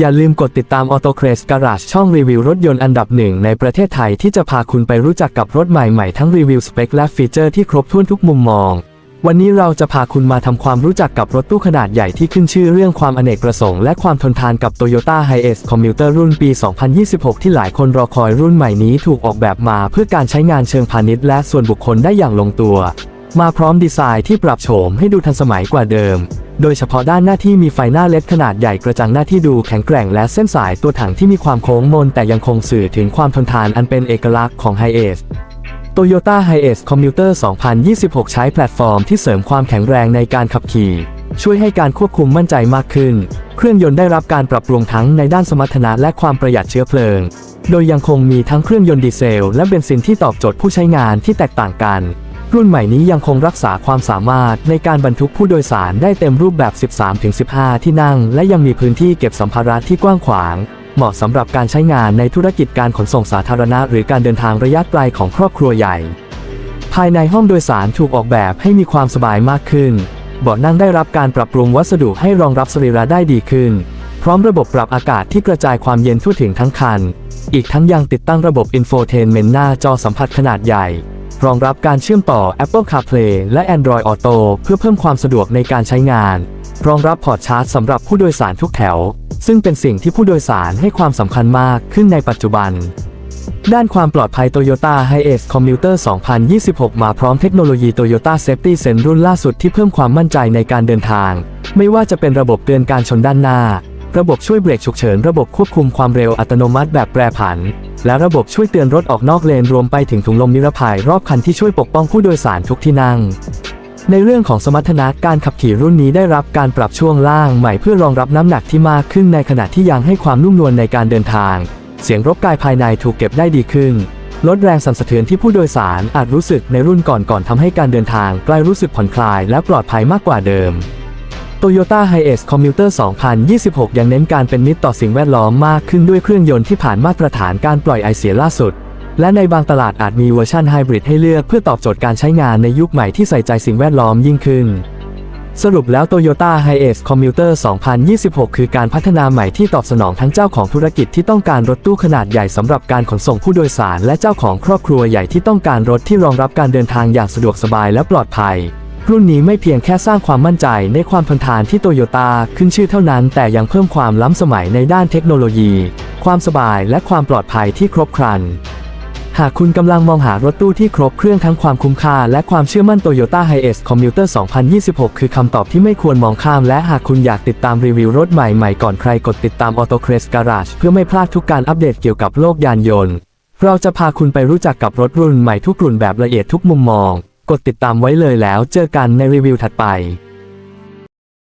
อย่าลืมกดติดตาม Auto c r a z Garage ช่องรีวิวรถยนต์อันดับหนึ่งในประเทศไทยที่จะพาคุณไปรู้จักกับรถใหม่ๆ ทั้งรีวิวสเปคและฟีเจอร์ที่ครบถ้วนทุกมุมมอง วันนี้เราจะพาคุณมาทำความรู้จักกับรถตู้ขนาดใหญ่ที่ขึ้นชื่อเรื่องความอเนกประสงค์และความทนทานกับ Toyota Hiace Commuter รุ่นปี 2026 ที่หลายคนรอคอยรุ่นใหม่นี้ถูกออกแบบมาเพื่อการใช้งานเชิงพาณิชย์และส่วนบุคคลได้อย่างลงตัว มาพร้อมดีไซน์ที่ปรับโฉมให้ดูทันสมัยกว่าเดิม โดยเฉพาะด้านหน้าที่มีไฟหน้าเล็ดขนาดใหญ่กระจังหน้าที่ดูแข็งแกร่งและเส้นสายตัวถังที่มีความโค้งมนแต่ยังคงสื่อถึงความทนทานอันเป็นเอกลักษณ์ของ h i a c e Toyota Hiace Commuter 2026 ใช้แพลตฟอร์มที่เสริมความแข็งแรงในการขับขี่ ช่วยให้การควบคุมมั่นใจมากขึ้น เครื่องยนต์ได้รับการปรับปรุงทั้งในด้านสมรรถนะและความประหยัดเชื้อเพลิง โดยยังคงมีทั้งเครื่องยนต์ดีเซล และเบนซินที่ตอบโจทย์ผู้ใช้งานที่แตกต่างกัน รุ่นใหม่นี้ยังคงรักษาความสามารถในการบรรทุกผู้โดยสารได้เต็มรูปแบบ 13-15 ที่นั่ง และยังมีพื้นที่เก็บสัมภาระที่กว้างขวาง เหมาะสำหรับการใช้งานในธุรกิจการขนส่งสาธารณะ หรือการเดินทางระยะไกลของครอบครัวใหญ่ ภายในห้องโดยสารถูกออกแบบให้มีความสบายมากขึ้น เบาะนั่งได้รับการปรับปรุงวัสดุให้รองรับสรีระได้ดีขึ้น พร้อมระบบปรับอากาศที่กระจายความเย็นทั่วถึงทั้งคัน อีกทั้งยังติดตั้งระบบ Infotainment หน้าจอสัมผัสขนาดใหญ่ รองรับการเชื่อมต่อ Apple CarPlay และ Android Auto เพื่อเพิ่มความสะดวกในการใช้งาน รองรับพอร์ตชาร์จสำหรับผู้โดยสารทุกแถว ซึ่งเป็นสิ่งที่ผู้โดยสารให้ความสำคัญมากขึ้นในปัจจุบัน ด้านความปลอดภัย Toyota Hiace Commuter 2026 มาพร้อมเทคโนโลยี Toyota Safety Sense รุ่นล่าสุดที่เพิ่มความมั่นใจในการเดินทาง ไม่ว่าจะเป็นระบบเตือนการชนด้านหน้า ระบบช่วยเบรกฉุกเฉิน ระบบควบคุมความเร็วอัตโนมัติแบบแปรผัน และระบบช่วยเตือนรถออกนอกเลนรวมไปถึงถุงลมนิรภัยรอบคันที่ช่วยปกป้องผู้โดยสารทุกที่นั่ง ในเรื่องของสมรรถนะการขับขี่รุ่นนี้ได้รับการปรับช่วงล่างใหม่เพื่อรองรับน้ำหนักที่มากขึ้นในขณะที่ยังให้ความนุ่มนวลในการเดินทาง เสียงรบกายภายในถูกเก็บได้ดีขึ้น ลดแรงสั่นสะเทือนที่ผู้โดยสารอาจรู้สึกในรุ่นก่อนก่อนๆทำให้การเดินทางใกล้รู้สึกผ่อนคลายและปลอดภัยมากกว่าเดิม Toyota Hiace Commuter 2026 ยังเน้นการเป็นมิตรต่อสิ่งแวดล้อมมากขึ้นด้วยเครื่องยนต์ที่ผ่านมาตรฐานการปล่อยไอเสียล่าสุด และในบางตลาดอาจมีเวอร์ชันไฮบริดให้เลือกเพื่อตอบโจทย์การใช้งานในยุคใหม่ที่ใส่ใจสิ่งแวดล้อมยิ่งขึ้น สรุปแล้ว Toyota Hiace Commuter 2026 คือการพัฒนาใหม่ที่ตอบสนองทั้งเจ้าของธุรกิจที่ต้องการรถตู้ขนาดใหญ่สำหรับการขนส่งผู้โดยสาร และเจ้าของครอบครัวใหญ่ที่ต้องการรถที่รองรับการเดินทางอย่างสะดวกสบายและปลอดภัย รุ่นนี้ไม่เพียงแค่สร้างความมั่นใจในความทนทานที่โตโยต้าขึ้นชื่อเท่านั้น แต่ยังเพิ่มความล้ำสมัยในด้านเทคโนโลยี ความสบายและความปลอดภัยที่ครบครัน หากคุณกำลังมองหารถตู้ที่ครบเครื่องทั้งความคุ้มค่าและความเชื่อมั่น Toyota Hiace Commuter 2026 คือคำตอบที่ไม่ควรมองข้าม และหากคุณอยากติดตามรีวิวรถใหม่ๆก่อนใครกดติดตาม Auto c r a z Garage เพื่อไม่พลาดทุกการอัปเดตเกี่ยวกับโลกยานยนต์ เราจะพาคุณไปรู้จักกับรถรุ่นใหม่ทุกรุ่นแบบละเอียดทุกมุมมอง กดติดตามไว้เลยแล้วเจอกันในรีวิวถัดไป